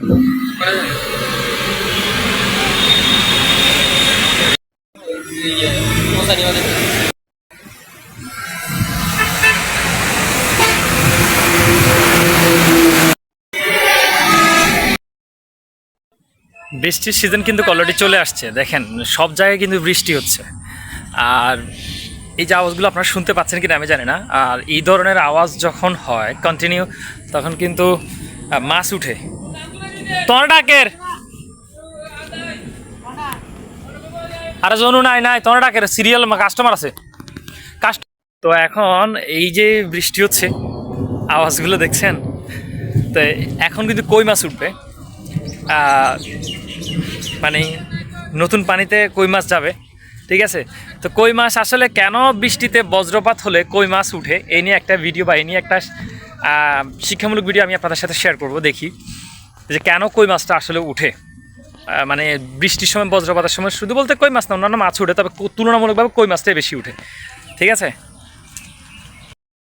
বৃষ্টির সিজন কিন্তু অলরেডি চলে আসছে। দেখেন, সব জায়গায় কিন্তু বৃষ্টি হচ্ছে। আর এই যে আওয়াজগুলো আপনারা শুনতে পাচ্ছেন কিনা আমি জানি না। আর এই ধরনের আওয়াজ যখন হয় কন্টিনিউ তখন কিন্তু মাছ উঠে। তোর আরে জনু নাই নাই তোর ডাকের সিরিয়াল কাস্টমার আছে। তো এখন এই যে বৃষ্টি হচ্ছে, আওয়াজগুলো দেখছেন? তো এখন কিন্তু কই মাছ উঠবে? মানে নতুন পানিতে কই মাছ যাবে? ঠিক আছে? তো কই মাছ আসলে কেন বৃষ্টিতে বজ্রপাত হলে কই মাছ উঠে? এই নিয়ে একটা ভিডিও বা এই নিয়ে একটা শিক্ষামূলক ভিডিও আমি আপনাদের সাথে শেয়ার করব, দেখি। যে কেন কই মাছটা আসলে উঠে? মানে বৃষ্টির সময়, বজ্রপাতের সময় শুধু বলতে কই মাছ না, অন্যান্য মাছ উঠে, তবে তুলনামূলকভাবে কই মাছটাই বেশি উঠে। ঠিক আছে?